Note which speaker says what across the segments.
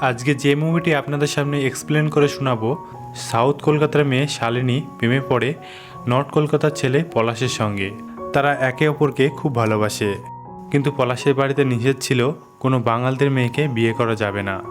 Speaker 1: আজকে যে মুভিটি আপনাদের সামনে এক্সপ্লেন করে শোনাবো সাউথ কলকাতার মেয়ে শালিনী প্রেমে পড়ে নর্থ কলকাতার ছেলে পলাশের সঙ্গে। তারা একে অপরকে খুব ভালোবাসে। কিন্তু পলাশের বাড়িতে নিষেধ ছিল, কোনো বাঙালদের মেয়েকে বিয়ে করা যাবে না।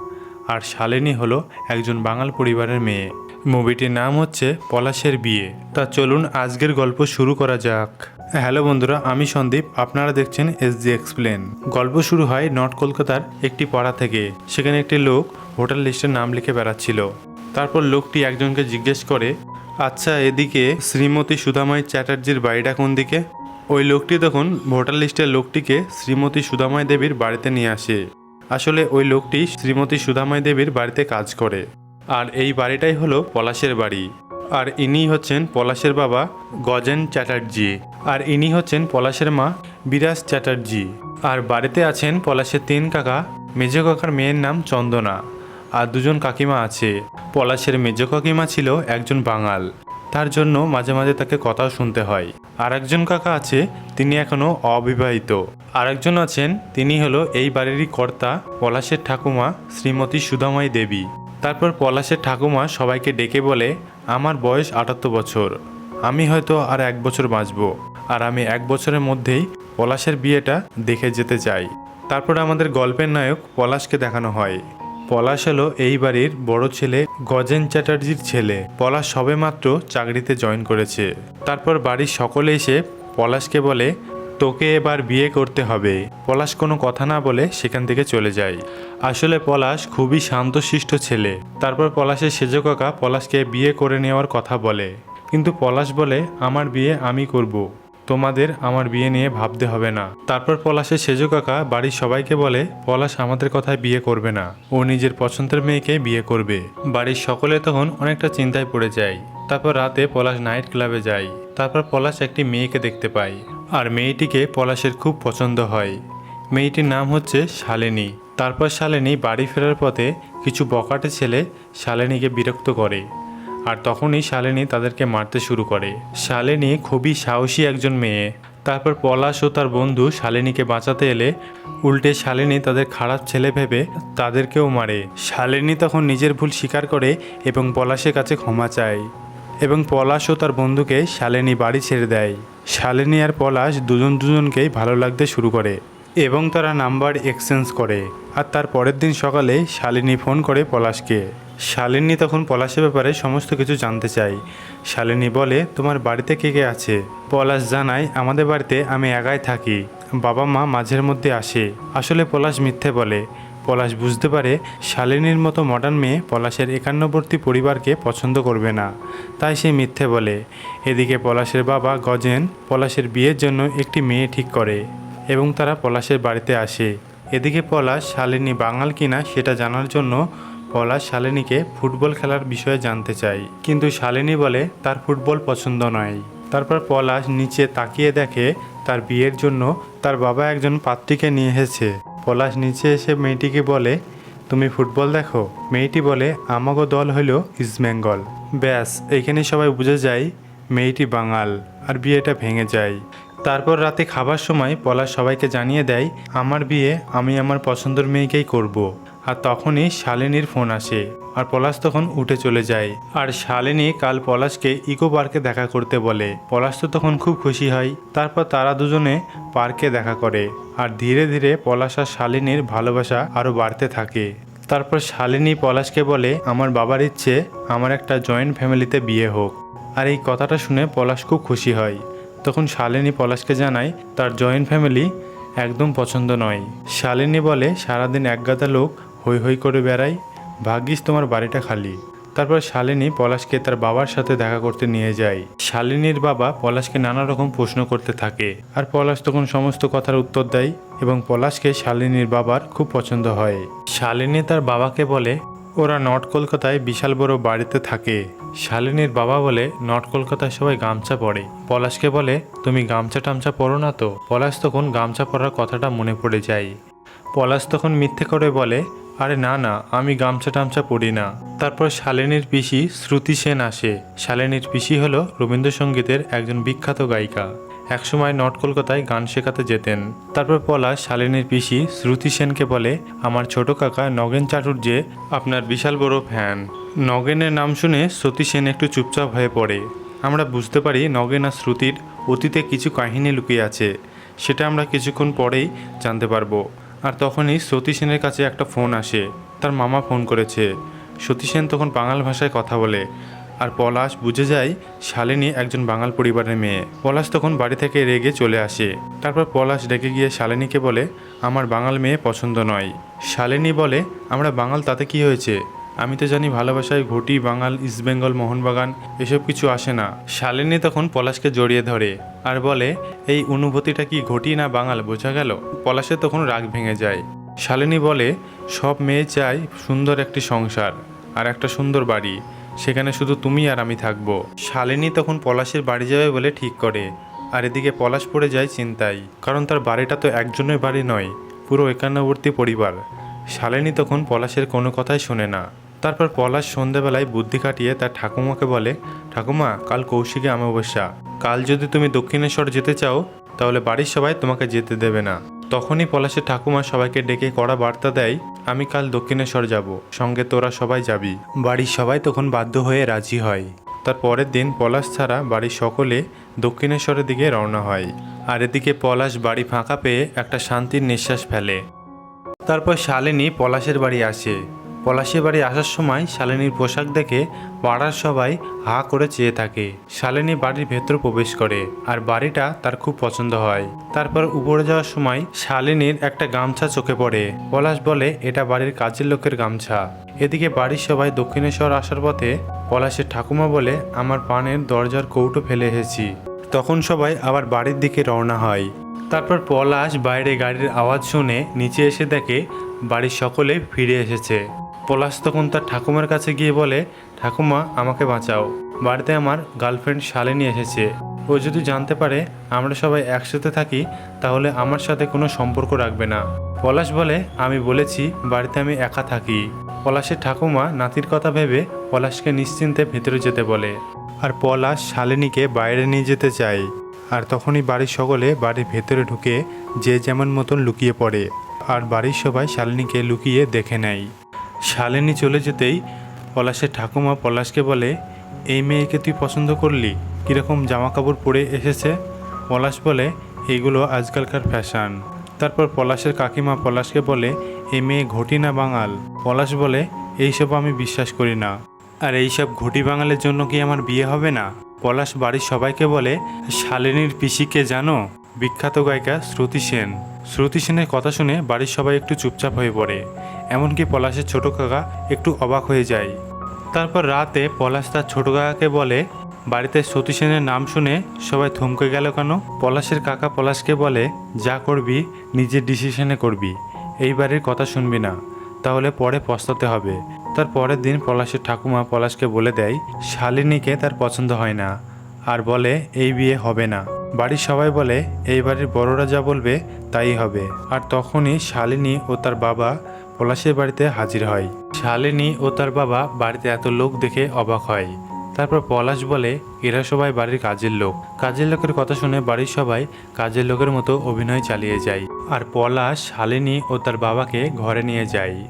Speaker 1: আর শালিনী হলো একজন বাঙাল পরিবারের মেয়ে। মুভিটির নাম হচ্ছে পলাশের বিয়ে। তা চলুন আজকের গল্প শুরু করা যাক। হ্যালো বন্ধুরা, আমি সন্দীপ। আপনারা দেখছেন এস জি এক্সপ্লেন। গল্প শুরু হয় নর্থ কলকাতার একটি পাড়া থেকে। সেখানে একটি লোক হোটেল লিস্টের নাম লিখে বেড়াচ্ছিল। তারপর লোকটি একজনকে জিজ্ঞেস করে আচ্ছা এদিকে শ্রীমতী সুধাময় চ্যাটার্জির বাড়িটা কোন দিকে? ওই লোকটি তখন ভোটার লিস্টের লোকটিকে শ্রীমতী সুধাময় দেবীর বাড়িতে নিয়ে আসে। আসলে ওই লোকটি শ্রীমতী সুধাময় দেবীর বাড়িতে কাজ করে। আর এই বাড়িটাই হলো পলাশের বাড়ি। আর ইনি হচ্ছেন পলাশের বাবা গজেন চ্যাটার্জি। আর ইনি হচ্ছেন পলাশের মা বিরাজ চ্যাটার্জি। আর বাড়িতে আছেন পলাশের তিন কাকা, মেজ কাকার মেয়ের নাম চন্দনা। আর দুজন কাকিমা আছে। পলাশের মেজ কাকিমা ছিল একজন বাঙাল। তার জন্য মাঝে মাঝে তাকে কথাও শুনতে হয়। আর একজন কাকা আছে, তিনি এখনও অবিবাহিত। আরেকজন আছেন, তিনি হলো এই বাড়িরই কর্তা পলাশের ঠাকুমা শ্রীমতী সুধাময় দেবী। তারপর পলাশের ঠাকুমা সবাইকে ডেকে বলে, আমার বয়স আটাত্তর বছর। আমি হয়তো আর এক বছর বাঁচব। আর আমি এক বছরের মধ্যেই পলাশের বিয়েটা দেখে যেতে চাই। তারপর আমাদের গল্পের নায়ক পলাশকে দেখানো হয়। পলাশ হলো এই বাড়ির বড় ছেলে গজেন চ্যাটার্জির ছেলে। পলাশ সবেমাত্র চাকরিতে জয়েন করেছে। তারপর বাড়ির সকলে এসে পলাশকে বলে, তোকে এবার বিয়ে করতে হবে। পলাশ কোনো কথা না বলে সেখান থেকে চলে যায়। আসলে পলাশ খুবই শান্তশিষ্ট ছেলে। তারপর পলাশের সেজ কাকা পলাশকে বিয়ে করে নেওয়ার কথা বলে। কিন্তু পলাশ বলে, আমার বিয়ে আমি করব। তোমাদের আমার বিয়ে নিয়ে ভাবতে হবে না। তারপর পলাশের সেজ কাকা বাড়ির সবাইকে বলে, পলাশ আমাদের কথায় বিয়ে করবে না। ও নিজের পছন্দের মেয়েকে বিয়ে করবে। বাড়ির সকলে তখন অনেকটা চিন্তায় পড়ে যায়। তারপর রাতে পলাশ নাইট ক্লাবে যায়। তারপর পলাশ একটি মেয়েকে দেখতে পায়। আর মেয়েটিকে পলাশের খুব পছন্দ হয়। মেয়েটির নাম হচ্ছে শালিনী। তারপর শালিনী বাড়ি ফেরার পথে কিছু বকাটে ছেলে শালিনীকে বিরক্ত করে। আর তখনই শালিনী তাদেরকে মারতে শুরু করে। শালিনী খুবই সাহসী একজন মেয়ে। তারপর পলাশ ও তার বন্ধু শালিনীকে বাঁচাতে এলে উল্টে শালিনী তাদের খারাপ ছেলে ভেবে তাদেরকেও মারে। শালিনী তখন নিজের ভুল স্বীকার করে এবং পলাশের কাছে ক্ষমা চায় এবং পলাশ ও তার বন্ধুকে শালিনী বাড়ি ছেড়ে দেয়। শালিনী আর পলাশ দুজন দুজনকেই ভালো লাগতে শুরু করে এবং তারা নাম্বার এক্সচেঞ্জ করে। আর তার পরের দিন সকালে শালিনী ফোন করে পলাশকে। শালিনী তখন পলাশের ব্যাপারে সমস্ত কিছু জানতে চাই শালিনী বলে, তোমার বাড়িতে কে কে আছে? পলাশ জানায়, আমাদের বাড়িতে আমি একাই থাকি। বাবা মা মাঝের মধ্যে আসে। আসলে পলাশ মিথ্যে বলে। পলাশ বুঝতে পারে, শালিনীর মতো মডার্ন মেয়ে পলাশের একান্নবর্তী পরিবারকে পছন্দ করবে না। তাই সে মিথ্যে বলে। এদিকে পলাশের বাবা গজেন পলাশের বিয়ের জন্য একটি মেয়ে ঠিক করে এবং তারা পলাশের বাড়িতে আসে। এদিকে পলাশ, শালিনী বাঙাল কিনা সেটা জানার জন্য পলাশ শালিনীকে ফুটবল খেলার বিষয়ে জানতে চাই। কিন্তু শালিনী বলে তার ফুটবল পছন্দ নয়। তারপর পলাশ নিচে তাকিয়ে দেখে তার বিয়ের জন্য তার বাবা একজন পাত্রীকে নিয়ে এসেছে। পলাশ নিচে এসে মেয়েটিকে বলে, তুমি ফুটবল দেখো? মেয়েটি বলে, আমাগো দল হলো ইস্টবেঙ্গল ব্যাস, এখানে সবাই বুঝে যায় মেয়েটি বাঙাল আর বিয়েটা ভেঙে যায়। তারপর রাতে খাবার সময় পলাশ সবাইকে জানিয়ে দেয়, আমার বিয়ে আমি আমার পছন্দের মেয়েকেই করব। আর তখনই শালিনীর ফোন আসে আর পলাশ তখন উঠে চলে যায়। আর শালিনী কাল পলাশকে ইকো পার্কে দেখা করতে বলে। পলাশ তো তখন খুব খুশি হয়। তারপর তারা দুজনে পার্কে দেখা করে। আর ধীরে ধীরে পলাশ আর শালিনীর ভালোবাসা আরও বাড়তে থাকে। তারপর শালিনী পলাশকে বলে, আমার বাবার ইচ্ছে আমার একটা জয়েন্ট ফ্যামিলিতে বিয়ে হোক। আর এই কথাটা শুনে পলাশ খুব খুশি হয়। তখন শালিনী পলাশকে জানায়, তার জয়েন্ট ফ্যামিলি একদম পছন্দ নয়। শালিনী বলে, সারাদিন একগাদা লোক হই হই করে বেড়ায় ভাগ্যিস তোমার বাড়িটা খালি। তারপর শালিনী পলাশকে তার বাবার সাথে দেখা করতে নিয়ে যায়। শালিনীর বাবা পলাশকে নানা রকম প্রশ্ন করতে থাকে, আর পলাশ তখন সমস্ত কথার উত্তর দেয় এবং পলাশকে শালিনীর বাবার খুব পছন্দ হয়। শালিনী তার বাবাকে বলে, ওরা নর্থ কলকাতায় বিশাল বড় বাড়িতে থাকে। শালিনীর বাবা বলে, নর্থ কলকাতায় সবাই গামছা পরে। পলাশকে বলে, তুমি গামছা টামছা পরো না তো? পলাশ তখন গামছা পরার কথাটা মনে পড়ে যায়। পলাশ তখন মিথ্যে করে বলে আরে না না, আমি গামছা টামছা পরি না। তারপর শালিনীর পিসি শ্রুতি সেন আসে। শালিনীর পিসি হলো রবীন্দ্রসঙ্গীতের একজন বিখ্যাত গায়িকা। একসময় নর্থ কলকাতায় গান শেখাতে যেতেন। তারপর পলা শালিনীর পিসি শ্রুতি সেনকে বলে, আমার ছোট কাকা নগেন চাটুর্যে আপনার বিশাল বড় ফ্যান। নগেনের নাম শুনে শ্রুতি সেন একটু চুপচাপ হয়ে পড়ে। আমরা বুঝতে পারি নগেন আর শ্রুতির অতীতে কিছু কাহিনী লুকিয়ে আছে। সেটা আমরা কিছুক্ষণ পরেই জানতে পারব। আর তখনই সতী সেনের কাছে একটা ফোন আসে। তার মামা ফোন করেছে। সতী সেন তখন বাঙাল ভাষায় কথা বলে। আর পলাশ বুঝে যায়, শালিনী একজন বাঙাল পরিবারের মেয়ে। পলাশ তখন বাড়ি থেকে রেগে চলে আসে। তারপর পলাশ ডেকে গিয়ে শালিনীকে বলে, আমার বাঙাল মেয়ে পছন্দ নয়। শালিনী বলে, আমরা বাঙাল, তাতে কি হয়েছে? আমি তো জানি ভালোবাসায় ঘটি, বাঙাল ইস্টবেঙ্গল মোহনবাগান, এসব কিছু আসে না। শালিনী তখন পলাশকে জড়িয়ে ধরে আর বলে, এই অনুভূতিটা কি ঘটি না বাঙাল? বোঝা গেল। পলাশে তখন রাগ ভেঙে যায়। শালিনী বলে, সব মেয়ে চায় সুন্দর একটি সংসার আর একটা সুন্দর বাড়ি। সেখানে শুধু তুমি আর আমি থাকব। শালিনী তখন পলাশের বাড়ি যাবে বলে ঠিক করে। আর এদিকে পলাশ পড়ে যায় চিন্তায়, কারণ তার বাড়িটা তো একজনের বাড়ি নয়, পুরো একান্নবর্তী পরিবার। শালিনী তখন পলাশের কোনো কথাই শোনে না। তারপর পলাশ সন্ধেবেলায় বুদ্ধি কাটিয়ে তার ঠাকুমাকে বলে, ঠাকুমা, কাল কৌশিকে অমাবস্যা। কাল যদি তুমি দক্ষিণেশ্বর যেতে চাও, তাহলে বাড়ির সবাই তোমাকে যেতে দেবে না। তখনই পলাশের ঠাকুমা সবাইকে ডেকে কড়া বার্তা দেয়, আমি কাল দক্ষিণেশ্বর যাব, সঙ্গে তোরা সবাই যাবি। বাড়ির সবাই তখন বাধ্য হয়ে রাজি হয়। তার পরের দিন পলাশ ছাড়া বাড়ির সকলে দক্ষিণেশ্বরের দিকে রওনা হয়। আর এদিকে পলাশ বাড়ি ফাঁকা পেয়ে একটা শান্তির নিঃশ্বাস ফেলে। তারপর শালিনী পলাশের বাড়ি আসে। পলাশের বাড়ি আসার সময় শালিনীর পোশাক দেখে পাড়ার সবাই হা করে চেয়ে থাকে। শালিনী বাড়ির ভেতর প্রবেশ করে আর বাড়িটা তার খুব পছন্দ হয়। তারপর উপরে যাওয়ার সময় শালিনীর একটা গামছা চোখে পড়ে। পলাশ বলে, এটা বাড়ির কাজের লোকের গামছা। এদিকে বাড়ির সবাই দক্ষিণেশ্বর আসার পথে পলাশের ঠাকুমা বলে, আমার পানের দরজার কৌটো ফেলে এসেছি। তখন সবাই আবার বাড়ির দিকে রওনা হয়। তারপর পলাশ বাইরে গাড়ির আওয়াজ শুনে নিচে এসে দেখে বাড়ির সকলে ফিরে এসেছে। পলাশ তখন তার ঠাকুমার কাছে গিয়ে বলে, ঠাকুমা, আমাকে বাঁচাও। বাড়িতে আমার গার্লফ্রেন্ড শালিনী এসেছে। ও যদি জানতে পারে আমরা সবাই একসাথে থাকি, তাহলে আমার সাথে কোনো সম্পর্ক রাখবে না। পলাশ বলে, আমি বলেছি, বাড়িতে আমি একা থাকি। পলাশের ঠাকুমা নাতির কথা ভেবে পলাশকে নিশ্চিন্তে ভেতরে যেতে বলে। আর পলাশ শালিনীকে বাইরে নিয়ে যেতে চায়। আর তখনই বাড়ির সকলে বাড়ির ভেতরে ঢুকে যে যেমন মতন লুকিয়ে পড়ে আর বাড়ির সবাই শালিনীকে লুকিয়ে দেখে নেয়। শালিনী চলে যেতেই পলাশের ঠাকুমা পলাশকে বলে, এই মেয়েকে তুই পছন্দ করলি? কীরকম জামা কাপড় পরে এসেছে? পলাশ বলে, এগুলো আজকালকার ফ্যাশন। তারপর পলাশের কাকিমা পলাশকে বলে, এই মেয়ে ঘটি না বাঙাল। পলাশ বলে, এইসব আমি বিশ্বাস করি না। আর এইসব ঘটি বাঙালের জন্য কি আমার বিয়ে হবে না? পলাশ বাড়ির সবাইকে বলে, শালিনীর পিসিকে জানো? বিখ্যাত গায়িকা শ্রুতি সেন। শ্রুতি সেনের কথা শুনে বাড়ির সবাই একটু চুপচাপ হয়ে পড়ে। এমনকি পলাশের ছোট কাকা একটু অবাক হয়ে যায়। তারপর রাতে পলাশ তার ছোট কাকাকে বলে, বাড়িতে সতী সেনের নাম শুনে সবাই থমকে গেল কেন? পলাশের কাকা পলাশকে বলে, যা করবি, নিজের ডিসিশনে করবি। এই বাড়ির কথা শুনবি না। তাহলে পরে পস্তাতে হবে। তার পরের দিন পলাশের ঠাকুমা পলাশকে বলে দেয়, শালিনীকে তার পছন্দ হয় না। আর বলে, এই বিয়ে হবে না। বাড়ির সবাই বলে, এই বাড়ির বড়রা যা বলবে, তাই হবে। আর তখনই শালিনী ও তার বাবা পলাশের বাড়িতে হাজির হয়। শালিনী ও তার বাবা বাড়িতে এত লোক দেখে অবাক হয়। তারপর পলাশ বলে, এরা সবাই বাড়ির কাজের লোক। কাজের লোকের কথা শুনে বাড়ির সবাই কাজের লোকের মতো অভিনয় চালিয়ে যায়। আর পলাশ, শালিনী ও তার বাবাকে ঘরে নিয়ে যায়।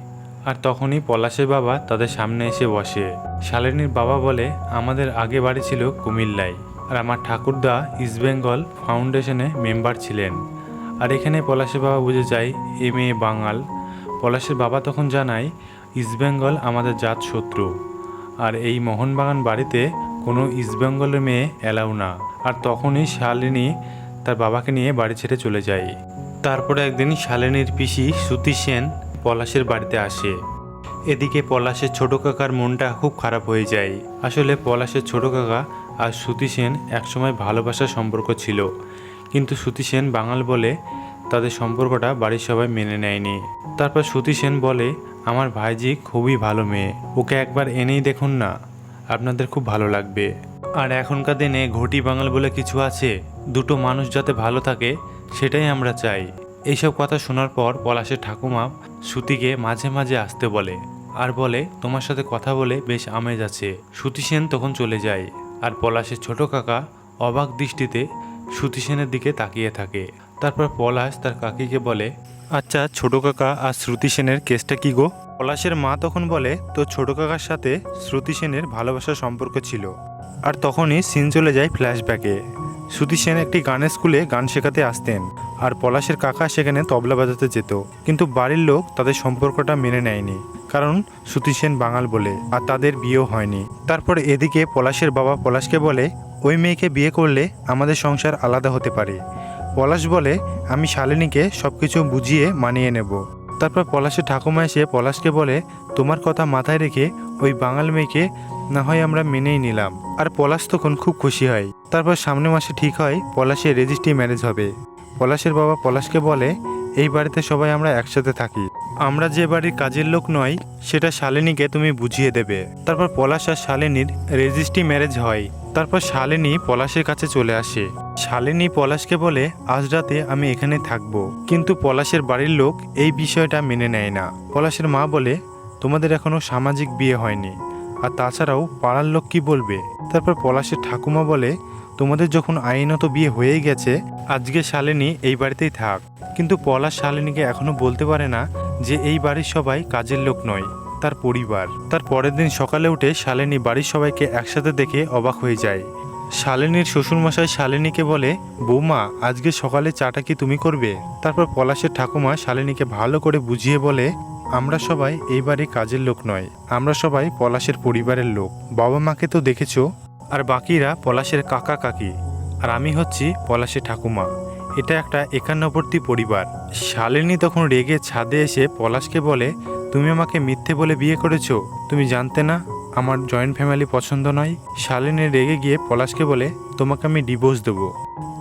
Speaker 1: আর তখনই পলাশের বাবা তাদের সামনে এসে বসে। শালিনীর বাবা বলে, আমাদের আগে বাড়ি ছিল কুমিল্লায় আর আমার ঠাকুরদা ইস্টবেঙ্গল ফাউন্ডেশনে মেম্বার ছিলেন। আর এখানে পলাশের বাবা বুঝে যায় এম এ বাঙাল। পলাশের বাবা তখন জানায় ইস্টবেঙ্গল আমাদের জাত শত্রু। আর এই মোহনবাগান বাড়িতে কোনো ইস্টবেঙ্গলের মেয়ে এলাও না। আর তখনই শালিনী তার বাবাকে নিয়ে বাড়ি ছেড়ে চলে যায়। তারপরে একদিন শালিনীর পিসি সুতি সেন পলাশের বাড়িতে আসে। এদিকে পলাশের ছোট কাকার মনটা খুব খারাপ হয়ে যায়। আসলে পলাশের ছোট কাকা আর সুতি সেন একসময় ভালোবাসার সম্পর্ক ছিল। কিন্তু সুতি সেন বাঙাল বলে তাদের সম্পর্কটা বাড়ির সবাই মেনে নেয়নি। তারপর সুতি সেন বলে, আমার ভাইজি খুবই ভালো মেয়ে। ওকে একবার এনেই দেখুন না। আপনাদের খুব ভালো লাগবে। আর এখনকার দিনে ঘটি বাঙাল বলে কিছু আছে? দুটো মানুষ যাতে ভালো থাকে, সেটাই আমরা চাই। এইসব কথা শোনার পর পলাশের ঠাকুমা সুতিকে মাঝে মাঝে আসতে বলে। আর বলে, তোমার সাথে কথা বলে বেশ আমেজ আছে। সুতি সেন তখন চলে যায়। আর পলাশের ছোট কাকা অবাক দৃষ্টিতে শ্রুতি সেনের দিকে তাকিয়ে থাকে। তারপর পলাশ তার কাকিকে বলে আচ্ছা ছোট কাকা আর শ্রুতি সেনের কেসটা কি গো? পলাশের মা তখন বলে তো ছোট কাকার সাথে শ্রুতি সেনের ভালোবাসার সম্পর্ক ছিল। আর তখনই সিন চলে যায় ফ্ল্যাশব্যাকে। শ্রুতি সেন একটি গানের স্কুলে গান শেখাতে আসতেন, আর পলাশের কাকা সেখানে তবলা বাজাতে যেত। কিন্তু বাড়ির লোক তাদের সম্পর্কটা মেনে নেয়নি, কারণ শ্রুতি সেন বাঙাল বলে, আর তাদের বিয়েও হয়নি। তারপর এদিকে পলাশের বাবা পলাশকে বলে, ওই মেয়েকে বিয়ে করলে আমাদের সংসার আলাদা হতে পারে। পলাশ বলে, আমি শালিনীকে সব কিছু বুঝিয়ে মানিয়ে নেব। তারপর পলাশের ঠাকুমা এসে পলাশকে বলে, তোমার কথা মাথায় রেখে ওই বাঙাল মেয়েকে না হয় আমরা মেনেই নিলাম। আর পলাশ তখন খুব খুশি হয়। তারপর সামনের মাসে ঠিক হয়, পলাশের রেজিস্ট্রি ম্যারেজ হবে। পলাশের বাবা পলাশকে বলে, এই বাড়িতে সবাই আমরা একসাথে থাকি। আমরা যে বাড়ির কাজের লোক নয় সেটা শালিনীকে তুমি বুঝিয়ে দেবে। তারপর পলাশ আর শালিনীর রেজিস্ট্রি ম্যারেজ হয়। তারপর শালিনী পলাশের কাছে চলে আসে। শালিনী পলাশকে বলে, আজ রাতে আমি এখানে থাকব। কিন্তু পলাশের বাড়ির লোক এই বিষয়টা মেনে নেয় না। পলাশের মা বলে তোমাদের এখনও সামাজিক বিয়ে হয়নি। আর তাছাড়াও পাড়ার লোক কি বলবে? তারপর পলাশের ঠাকুমা বলে, তোমাদের যখন আইনত বিয়ে হয়েই গেছে, আজকে শালিনী এই বাড়িতেই থাক। কিন্তু পলাশ শালিনীকে এখনও বলতে পারে না যে এই বাড়ির সবাই কাজের লোক নয়, তার পরিবার। তার পরের দিন সকালে উঠে শালিনী বাড়ির সবাইকে একসাথে দেখে অবাক হয়ে যায়। শালিনীর শ্বশুরমশাই শালিনীকে বলে, বৌমা, আজকে সকালে চাটা কি তুমি করবে? তারপর পলাশের ঠাকুমা শালিনীকে ভালো করে বুঝিয়ে বলে আমরা সবাই এই বাড়ির কাজের লোক নয়, আমরা সবাই পলাশের পরিবারের লোক। বাবা মাকে তো দেখেছ? আর বাকিরা পলাশের কাকা কাকি, আর আমি হচ্ছি পলাশের ঠাকুমা। এটা একটা একান্নবর্তী পরিবার। শালিনী তখন রেগে ছাদে এসে পলাশকে বলে, তুমি আমাকে মিথ্যে বলে বিয়ে করেছ? তুমি জানতে না? আমার জয়েন্ট ফ্যামিলি পছন্দ নয়? শালিনী রেগে গিয়ে পলাশকে বলে, তোমাকে আমি ডিভোর্স দেবো।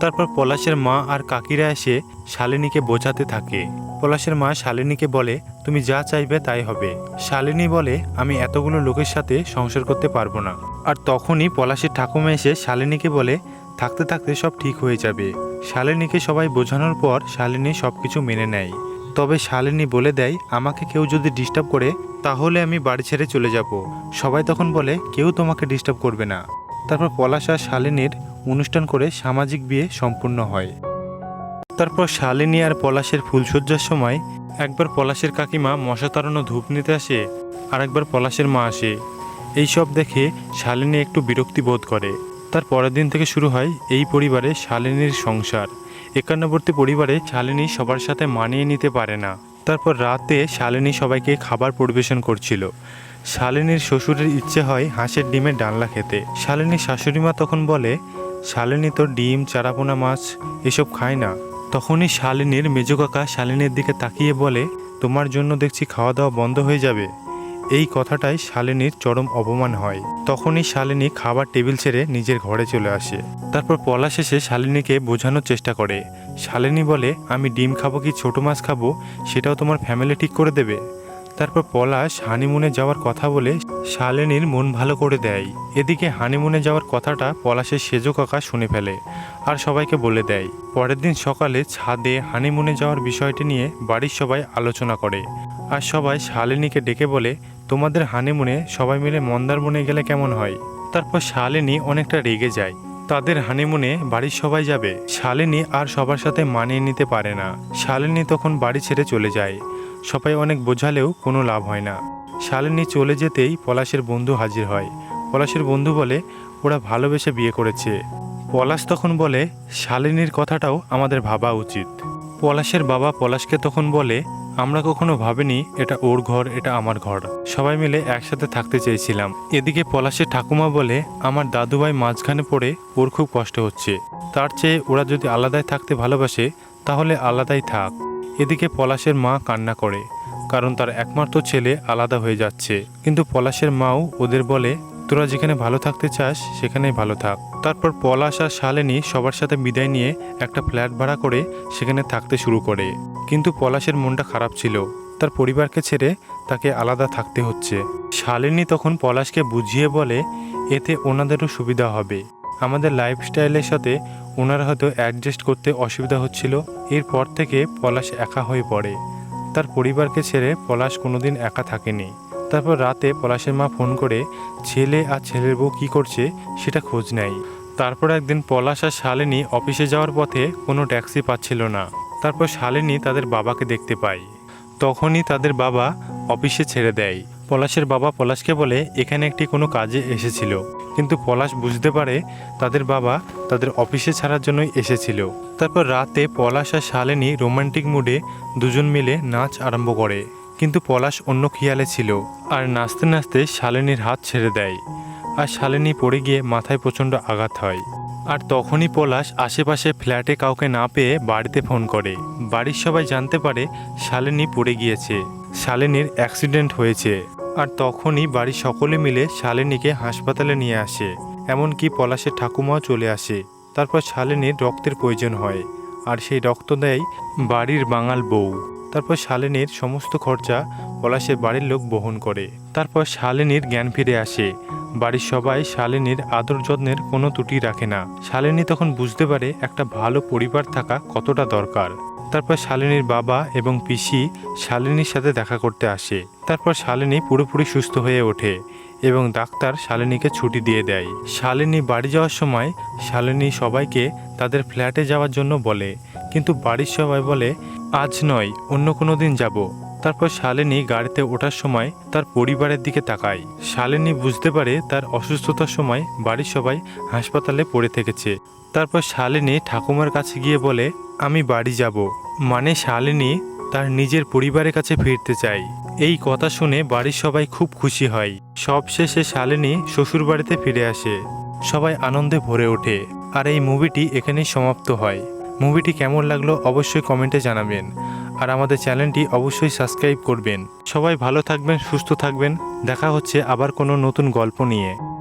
Speaker 1: তারপর পলাশের মা আর কাকিরা এসে শালিনীকে বোঝাতে থাকে। পলাশের মা শালিনীকে বলে তুমি যা চাইবে তাই হবে। শালিনী বলে, আমি এতগুলো লোকের সাথে সংসার করতে পারব না। আর তখনই পলাশের ঠাকুমা এসে শালিনীকে বলে, থাকতে থাকতে সব ঠিক হয়ে যাবে। শালিনীকে সবাই বোঝানোর পর শালিনী সব কিছু মেনে নেয়। তবে শালিনী বলে দেয়, আমাকে কেউ যদি ডিস্টার্ব করে, তাহলে আমি বাড়ি ছেড়ে চলে যাব। সবাই তখন বলে, কেউ তোমাকে ডিস্টার্ব করবে না। তারপর পলাশ আর শালিনীর অনুষ্ঠান করে সামাজিক বিয়ে সম্পূর্ণ হয়। তারপর শালিনী আর পলাশের ফুলসজ্জার সময় একবার পলাশের কাকিমা মশা তাড়ানো ধূপ নিতে আসে আর একবার পলাশের মা আসে। এই সব দেখে শালিনী একটু বিরক্তি বোধ করে। তার পরের দিন থেকে শুরু হয় এই পরিবারে শালিনীর সংসার। একান্নবর্তী পরিবারে শালিনী সবার সাথে মানিয়ে নিতে পারে না। তারপর রাতে শালিনী সবাইকে খাবার পরিবেশন করছিল। শালিনীর শ্বশুরের ইচ্ছে হয় হাঁসের ডিমের ডালনা খেতে। শালিনীর শাশুড়িমা তখন বলে, শালিনী তো ডিম, চারাপোনা, মাছ, এসব খায় না। তখনই শালিনীর মেজো কাকা শালিনীর দিকে তাকিয়ে বলে, তোমার জন্য দেখছি খাওয়া দাওয়া বন্ধ হয়ে যাবে। এই কথাটাই শালিনীর চরম অপমান হয়। তখনই শালিনী খাবার টেবিল ছেড়ে নিজের ঘরে চলে আসে। তারপর পলা শেষে শালিনীকে বোঝানোর চেষ্টা করে। শালিনী বলে, আমি ডিম খাব কি ছোট মাছ খাব? সেটাও তোমার ফ্যামিলি ঠিক করে দেবে? তারপর পলাশ হানিমুনে যাওয়ার কথা বলে শালিনীর মন ভালো করে দেয়। এদিকে হানিমুনে যাওয়ার কথাটা পলাশের সেজো কাকা শুনে ফেলে আর সবাইকে বলে দেয়। পরের দিন সকালে ছাদে হানিমুনে যাওয়ার বিষয়টি নিয়ে বাড়ির সবাই আলোচনা করে আর সবাই শালিনীকে ডেকে বলে, তোমাদের হানিমুনে সবাই মিলে মন্দারমনে গেলে কেমন হয়? তারপর শালিনী অনেকটা রেগে যায়। তাদের হানিমুনে বাড়ির সবাই যাবে। শালিনী আর সবার সাথে মানিয়ে নিতে পারে না। শালিনী তখন বাড়ি ছেড়ে চলে যায়। সবাই অনেক বোঝালেও কোনো লাভ হয় না। শালিনী চলে যেতেই পলাশের বন্ধু হাজির হয়। পলাশের বন্ধু বলে, ওরা ভালোবেসে বিয়ে করেছে। পলাশ তখন বলে, শালিনীর কথাটাও আমাদের ভাবা উচিত। পলাশের বাবা পলাশকে তখন বলে, আমরা কখনো ভাবিনি এটা ওর ঘর, এটা আমার ঘর। সবাই মিলে একসাথে থাকতে চেয়েছিলাম। এদিকে পলাশের ঠাকুমা বলে, আমার দাদুভাই মাঝখানে পড়ে ওর খুব কষ্ট হচ্ছে। তার চেয়ে ওরা যদি আলাদাই থাকতে ভালোবাসে, তাহলে আলাদাই থাক। এদিকে পলাশের মা কান্না করে, কারণ তার একমাত্র ছেলে আলাদা হয়ে যাচ্ছে। কিন্তু পলাশের মাও ওদের বলে, তোরা যেখানে ভালো থাকতে চাস, সেখানেই ভালো থাক। তারপর পলাশ আর শালিনী সবার সাথে বিদায় নিয়ে একটা ফ্ল্যাট ভাড়া করে সেখানে থাকতে শুরু করে। কিন্তু পলাশের মনটা খারাপ ছিল। তার পরিবারকে ছেড়ে তাকে আলাদা থাকতে হচ্ছে। শালিনী তখন পলাশকে বুঝিয়ে বলে, এতে ওনাদেরও সুবিধা হবে। আমাদের লাইফস্টাইলের সাথে ওনারা হয়তো অ্যাডজাস্ট করতে অসুবিধা হচ্ছিল। এরপর থেকে পলাশ একা হয়ে পড়ে। তার পরিবারকে ছেড়ে পলাশ কোনোদিন একা থাকেনি। তারপর রাতে পলাশের মা ফোন করে, ছেলে আর ছেলের বউ কী করছে সেটা খোঁজ নেয় তারপর একদিন পলাশ আর শালিনী অফিসে যাওয়ার পথে কোনো ট্যাক্সি পাচ্ছিল না। তারপর শালিনী তাদের বাবাকে দেখতে পায়। তখনই তাদের বাবা অফিসে ছেড়ে দেয়। পলাশের বাবা পলাশকে বলে, এখানে একটি কোনো কাজে এসেছিল। কিন্তু পলাশ বুঝতে পারে তাদের বাবা তাদের অফিসে ছাড়ার জন্যই এসেছিল। তারপর রাতে পলাশ আর শালিনী রোমান্টিক মুডে দুজন মিলে নাচ আরম্ভ করে। কিন্তু পলাশ অন্য খেয়ালে ছিল আর নাচতে নাচতে শালিনীর হাত ছেড়ে দেয় আর শালিনী পড়ে গিয়ে মাথায় প্রচণ্ড আঘাত হয়। আর তখনই পলাশ আশেপাশে ফ্ল্যাটে কাউকে না পেয়ে বাড়িতে ফোন করে। বাড়ির সবাই জানতে পারে শালিনী পড়ে গিয়েছে। শালিনীর অ্যাক্সিডেন্ট হয়েছে। আর তখনই বাড়ির সকলে মিলে শালিনীকে হাসপাতালে নিয়ে আসে। এমনকি পলাশের ঠাকুমাও চলে আসে। তারপর শালিনীর রক্তের প্রয়োজন হয় আর সেই রক্ত দেয় বাড়ির বাঙাল বউ। তারপর শালিনীর সমস্ত খরচা পলাশের বাড়ির লোক বহন করে। তারপর শালিনীর জ্ঞান ফিরে আসে। বাড়ির সবাই শালিনীর আদর যত্নের কোনো ত্রুটি রাখে না। শালিনী তখন বুঝতে পারে একটা ভালো পরিবার থাকা কতটা দরকার। তারপর শালিনীর বাবা এবং পিসি শালিনীর সাথে দেখা করতে আসে। তারপর শালিনী পুরোপুরি সুস্থ হয়ে ওঠে এবং ডাক্তার শালিনীকে ছুটি দিয়ে দেয়। শালিনী বাড়ি যাওয়ার সময় শালিনী সবাইকে তাদের ফ্ল্যাটে যাওয়ার জন্য বলে, কিন্তু বাড়ির সবাই বলে, আজ নয়, অন্য কোনো দিন যাব। তারপর শালিনী গাড়িতে ওঠার সময় তার পরিবারের দিকে তাকায়। শালিনী বুঝতে পারে তার অসুস্থতার সময় বাড়ির সবাই হাসপাতালে পড়ে থেকেছে। তারপর শালিনী ঠাকুমার কাছে গিয়ে বলে, আমি বাড়ি যাব। মানে শালিনী তার নিজের পরিবারের কাছে ফিরতে চাই এই কথা শুনে বাড়ির সবাই খুব খুশি হয়। সবশেষে শালিনী শ্বশুর বাড়িতে ফিরে আসে। সবাই আনন্দে ভরে ওঠে। আর এই মুভিটি এখানেই সমাপ্ত হয়। মুভিটি কেমন লাগল অবশ্যই কমেন্টে জানাবেন। আর আমাদের চ্যানেলটি অবশ্যই সাবস্ক্রাইব করবেন। সবাই ভালো থাকবেন, সুস্থ থাকবেন। দেখা হচ্ছে আবার কোনো নতুন গল্প নিয়ে।